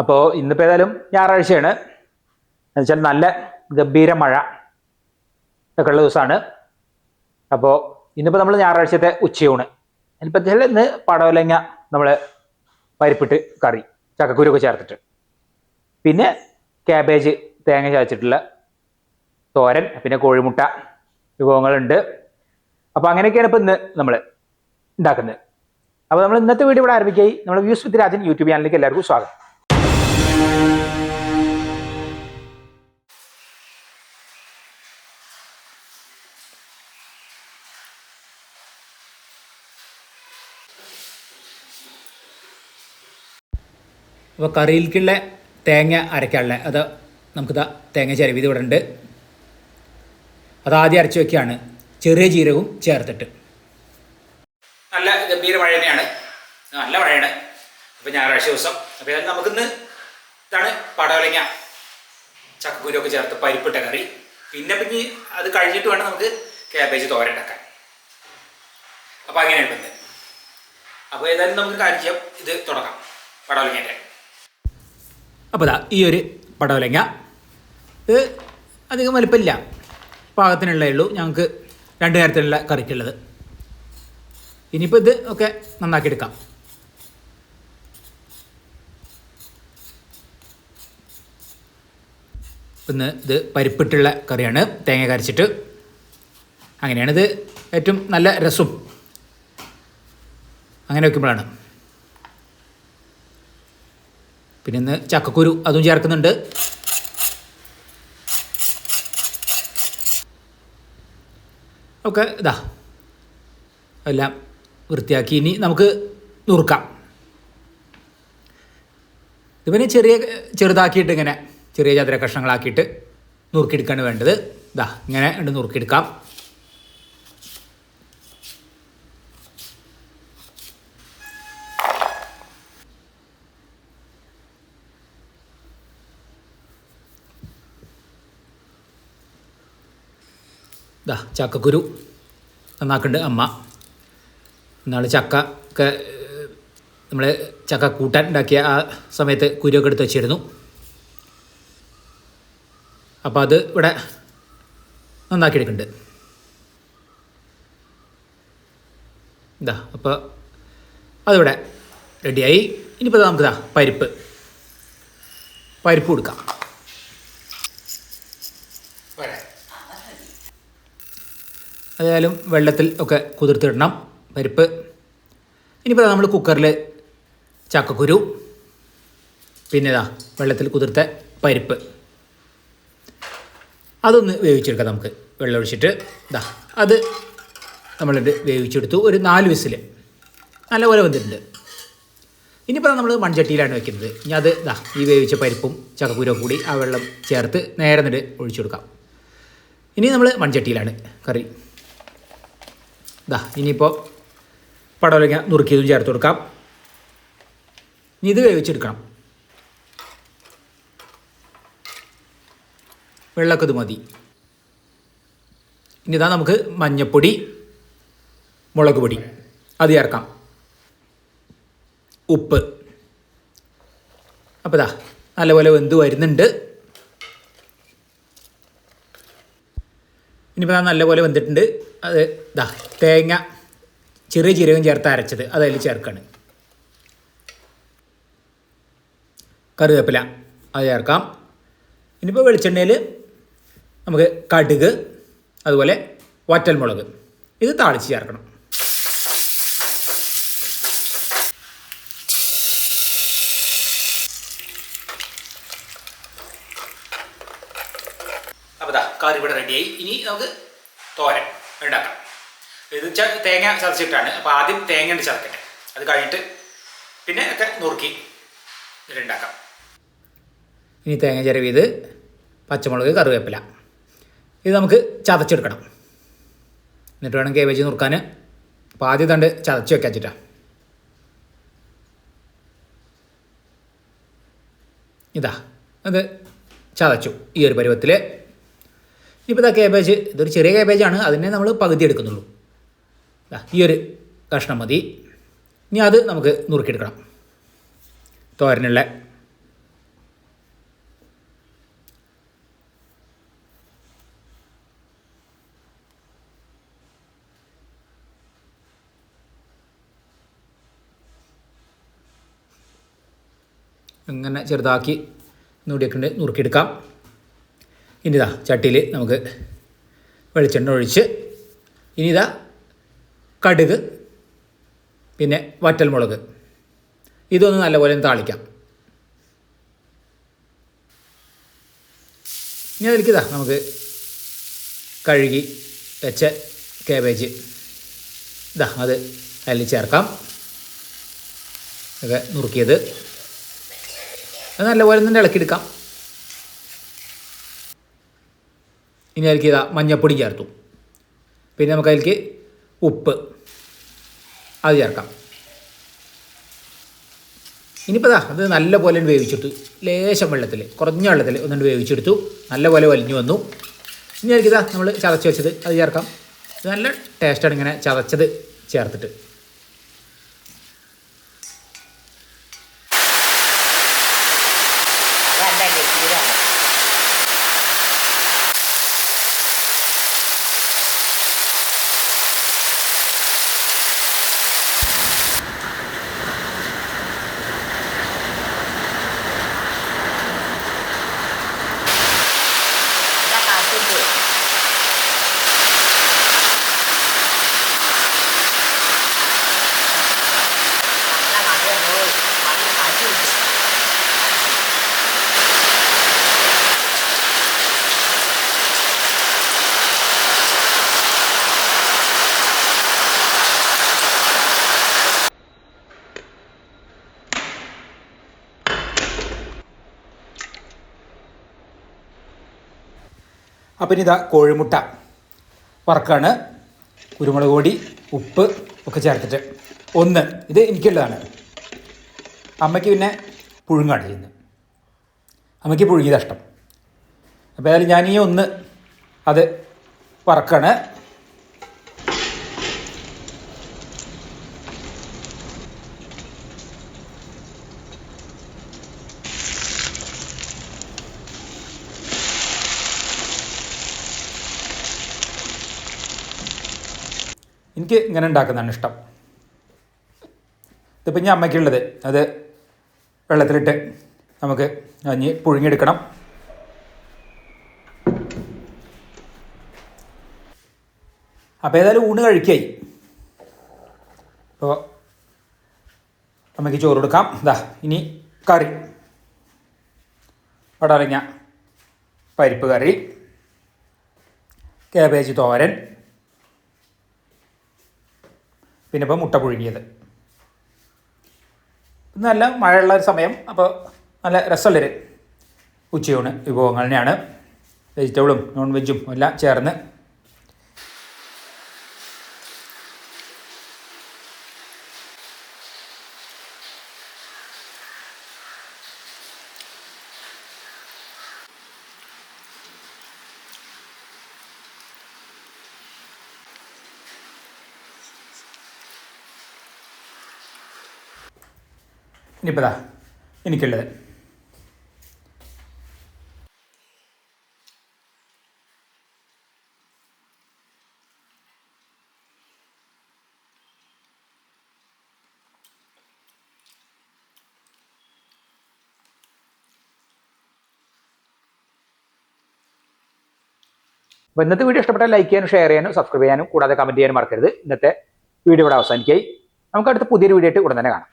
അപ്പോൾ ഇന്നിപ്പോൾ ഏതായാലും ഞായറാഴ്ചയാണ്. എന്നുവെച്ചാൽ നല്ല ഗംഭീര മഴ ഒക്കെ ഉള്ള ദിവസമാണ്. അപ്പോൾ ഇന്നിപ്പോൾ നമ്മൾ ഞായറാഴ്ചത്തെ ഉച്ചയൂണ്. ഇനിയിപ്പോൾ വെച്ചാൽ ഇന്ന് പടവലങ്ങ നമ്മൾ പരിപ്പിട്ട് കറി ചക്കക്കുരുക്കെ ചേർത്തിട്ട്. പിന്നെ ക്യാബേജ് തേങ്ങ ചതച്ചിട്ടുള്ള തോരൻ പിന്നെ കോഴിമുട്ട വിഭവങ്ങളുണ്ട്. അപ്പോൾ അങ്ങനെയൊക്കെയാണ് ഇപ്പോൾ ഇന്ന് നമ്മൾ ഉണ്ടാക്കുന്നത് അപ്പോൾ നമ്മൾ ഇന്നത്തെ വീഡിയോ ഇവിടെ ആരംഭിക്കുകയായി നമ്മൾ വ്യൂസ് വിത്ത് രാജൻ യൂട്യൂബ് ചാനലിലേക്ക് എല്ലാവർക്കും സ്വാഗതം. അപ്പോൾ കറിയിലേക്കുള്ള തേങ്ങ അരയ്ക്കാനുള്ള അത് നമുക്കിതാ തേങ്ങ ചിരവിത് ഇവിടെ ഉണ്ട്. അതാദ്യം അരച്ച് വയ്ക്കുകയാണ് ചെറിയ ജീരകവും ചേർത്തിട്ട്. നല്ല ഗംഭീര മഴ തന്നെയാണ് നല്ല മഴയാണ് അപ്പോൾ ഞായറാഴ്ച ദിവസം. അപ്പോൾ ഏതായാലും നമുക്കിന്ന് ഇതാണ് പടവലങ്ങ ചക്കക്കുരുവൊക്കെ ചേർത്ത് പരിപ്പിട്ട കറി. പിന്നെ പിന്നെ അത് കഴിഞ്ഞിട്ട് വേണം നമുക്ക് ക്യാബേജ് തോരണ്ടാക്കാൻ അപ്പോൾ അങ്ങനെയാണ് ഇന്ന് അപ്പോൾ ഏതായാലും നമുക്ക് കാര്യം ഇത് തുടങ്ങാം. പടവലങ്ങേന്റെ. അപ്പോൾ ഇതാ ഈ ഒരു പടവലങ്ങ. ഇത് അധികം വലിപ്പമില്ല. പാകത്തിനുള്ളേ ഉള്ളൂ. ഞങ്ങൾക്ക് രണ്ട് നേരത്തിലുള്ള കറിക്കുള്ളത്. ഇനിയിപ്പോൾ ഇത് ഒക്കെ നന്നാക്കി എടുക്കാം ഇന്ന് ഇത് പരിപ്പിട്ടുള്ള കറിയാണ്. തേങ്ങ കരച്ചിട്ട് അങ്ങനെയാണിത് ഏറ്റവും നല്ല രസം. അങ്ങനെ വെക്കുമ്പോഴാണ്. പിന്നെ ഇന്ന് ചക്കക്കുരു അതും ചേർക്കുന്നുണ്ട്. ഒക്കെ ഇതാ. എല്ലാം വൃത്തിയാക്കി ഇനി നമുക്ക് നുറുക്കാം. ഇത് പിന്നെ ചെറിയ ചെറുതാക്കിയിട്ട് ഇങ്ങനെ ചെറിയ ചതുര കഷ്ണങ്ങളാക്കിയിട്ട് നുറുക്കിയെടുക്കാണ് വേണ്ടത്. ഇതാ ഇങ്ങനെ ഉണ്ട് നുറുക്കിയെടുക്കാം. ഇതാ ചക്കക്കുരു. നന്നാക്കുന്നുണ്ട് അമ്മ. ഇന്നാൾ ചക്ക ഒക്കെ നമ്മൾ ചക്ക കൂട്ടാൻ ഉണ്ടാക്കിയ ആ സമയത്ത് കുരുവൊക്കെ എടുത്ത് വെച്ചിരുന്നു. അപ്പോൾ അത് ഇവിടെ നന്നാക്കിയെടുക്കുന്നുണ്ട് ഇതാ അപ്പോൾ അതിവിടെ റെഡിയായി ഇനിയിപ്പോൾ നമുക്ക് ഇതാ പരിപ്പ്. പരിപ്പ് കൊടുക്കാം. അതായാലും വെള്ളത്തിൽ ഒക്കെ കുതിർത്തിടണം. പരിപ്പ്. ഇനിയിപ്പോൾ നമ്മൾ കുക്കറിൽ ചക്കക്കുരു പിന്നെ ഇതാ വെള്ളത്തിൽ കുതിർത്ത പരിപ്പ്. അതൊന്ന് വേവിച്ചെടുക്കാം നമുക്ക്. വെള്ളം ഒഴിച്ചിട്ട്. ഇതാ അത് നമ്മളിത് വേവിച്ചെടുത്തു. ഒരു നാല് വിസിൽ നല്ലപോലെ വന്നിട്ടുണ്ട് ഇനിയിപ്പോൾ നമ്മൾ മൺചട്ടിയിലാണ് വെക്കുന്നത്. ഇനി അത് ഇതാ ഈ വേവിച്ച പരിപ്പും ചക്കക്കുരവും കൂടി ആ വെള്ളം ചേർത്ത് നേരെ നിട്ട് ഒഴിച്ചു കൊടുക്കാം ഇനി നമ്മൾ മൺചട്ടിയിലാണ് കറി. ഇതാ ഇനിയിപ്പോൾ പടവലങ്ങ നുറുക്കിയതും ചേർത്ത് കൊടുക്കാം. ഇനി ഇത് വേവിച്ചെടുക്കണം. വെള്ളമൊക്കെ ഇത് മതി. ഇനി ഇതാ നമുക്ക് മഞ്ഞപ്പൊടി മുളക് പൊടി അത് ചേർക്കാം. ഉപ്പ്. അപ്പോൾ ഇതാ നല്ലപോലെ വെന്ത് വരുന്നുണ്ട്. ഇനിയിപ്പോൾ നല്ലപോലെ വെന്തിട്ടുണ്ട്. അത് ഇതാ തേങ്ങ ചെറിയ ജീരകം ചേർത്ത് അരച്ചത്. അതതിൽ ചേർക്കാണ്. കറിവേപ്പില അത് ചേർക്കാം. ഇനിയിപ്പോൾ വെളിച്ചെണ്ണയിൽ നമുക്ക് കടുക് അതുപോലെ വറ്റൽമുളക്. ഇത് താളിച്ച് ചേർക്കണം. അപ്പോൾ ദാ കറി ഇവിടെ റെഡിയായി ഇനി നമുക്ക് തോരൻ ഉണ്ടാക്കാം. ഇത് വെച്ചാൽ തേങ്ങ ചതച്ചിട്ടാണ്. അപ്പോൾ ആദ്യം തേങ്ങ ഉണ്ട് ചതക്കട്ടെ. അത് കഴിഞ്ഞിട്ട് പിന്നെ ഒക്കെ നുറുക്കി ഇതിലുണ്ടാക്കാം ഇനി തേങ്ങ ചിരവിയത് പച്ചമുളക് കറിവേപ്പില. ഇത് നമുക്ക് ചതച്ചെടുക്കണം. എന്നിട്ട് വേണം കേബേജ് നുറുക്കാൻ. അപ്പോൾ ആദ്യം തണ്ട് ചതച്ച് വെക്കാൻ വെച്ചിട്ടാ ഇതാ അത് ചതച്ചു. ഈ ഒരു പരുവത്തിൽ ഇനിയിപ്പോൾ ഇതാ കേബേജ് ഇതൊരു ചെറിയ കേബേജാണ് അതിനെ നമ്മൾ പകുതി എടുക്കുന്നുള്ളൂ. ഈ ഒരു കഷ്ണം മതി. ഇനി അത് നമുക്ക് നുറുക്കിയെടുക്കണം. തോരനുള്ള ഇങ്ങനെ ചെറുതാക്കി നുടിയൊക്കെ നുറുക്കിയെടുക്കാം. ഇനി ഇതാ ചട്ടിയിൽ നമുക്ക് വെളിച്ചെണ്ണ ഒഴിച്ച് ഇനി ഇതാ കടുക് പിന്നെ വറ്റൽമുളക്. ഇതൊന്ന് നല്ലപോലെ താളിക്കാം. ഇനി അതിലേക്ക് ഇതാ നമുക്ക് കഴുകി വെച്ച കേബേജ് ഇതാ അത് അതിൽ ചേർക്കാം. ഒക്കെ നുറുക്കിയത്. അത് നല്ലപോലെ തന്നെ ഇളക്കിയെടുക്കാം. ഇനി അതിലേക്ക് ഇതാ മഞ്ഞപ്പൊടി ചേർത്തു. പിന്നെ നമുക്ക് അതിലേക്ക് ഉപ്പ്. അത് ചേർക്കാം. ഇനിയിപ്പോൾ ഇതാ അത് നല്ല നല്ലപോലെ വേവിച്ചെടുത്തു ലേശം വെള്ളത്തിൽ കുറഞ്ഞ വെള്ളത്തിൽ ഒന്നുകൊണ്ട് വേവിച്ചെടുത്തു. നല്ല പോലെ വലിഞ്ഞു വന്നു. ഇനി അതിലേക്ക് ഇതാ നമ്മൾ ചതച്ച് വെച്ചത് അത് ചേർക്കാം. നല്ല ടേസ്റ്റാണ് ഇങ്ങനെ ചതച്ചത് ചേർത്തിട്ട് അതല്ല ഗംഭീരമാണ് ഇതാ കാട്ടുന്നത് നല്ല മഴയാണ് മഴ കാറ്റ് കിട്ടും അപ്പം ഇതാ കോഴിമുട്ട. വറക്കാണ്. കുരുമുളക് പൊടി ഉപ്പ് ഒക്കെ ചേർത്തിട്ട്. ഒന്ന് ഇത് എനിക്കുള്ളതാണ്. അമ്മയ്ക്ക് പിന്നെ പുഴുങ്ങാണ് ചെയ്യുന്നത്. അമ്മയ്ക്ക് പുഴുങ്ങിയത് ഇഷ്ടം. അപ്പോൾ ഏതായാലും ഞാൻ ഈ ഒന്ന് അത് വറക്കാണ്. എനിക്ക് ഇങ്ങനെ ഉണ്ടാക്കുന്നതാണ് ഇഷ്ടം. ഇതിപ്പോൾ ഞാൻ അമ്മയ്ക്കുള്ളത്. അത് വെള്ളത്തിലിട്ട് നമുക്ക് അഞ്ഞ് പുഴുങ്ങിയെടുക്കണം. അപ്പോൾ ഏതായാലും ഊണ് കഴിക്കായി. അപ്പോൾ അമ്മയ്ക്ക് ചോറ് കൊടുക്കാം. ഇതാ ഇനി കറി. പടറിഞ്ഞ പരിപ്പ് കറി കാബേജ് തോരൻ. പിന്നെ ഇപ്പോൾ മുട്ട പുഴുങ്ങിയത്. നല്ല മഴയുള്ള ഒരു സമയം. അപ്പോൾ നല്ല രസമുള്ളൊരു ഉച്ചയൂണ്. വിഭവങ്ങൾ തന്നെയാണ്. വെജിറ്റബിളും നോൺ വെജും എല്ലാം ചേർന്ന് ഇനിയിപ്പോൾ ദാ എനിക്കുള്ളത്. അപ്പോൾ ഇന്നത്തെ വീഡിയോ ഇഷ്ടപ്പെട്ടാൽ ലൈക്ക് ചെയ്യാനും ഷെയർ ചെയ്യാനും സബ്സ്ക്രൈബ് ചെയ്യാനും കൂടാതെ കമന്റ് ചെയ്യാനും മറക്കരുത്. ഇന്നത്തെ വീഡിയോ ഇവിടെ അവസാനിക്കായി നമുക്ക് അടുത്ത പുതിയൊരു വീഡിയോ ആയിട്ട് ഉടൻ തന്നെ കാണാം.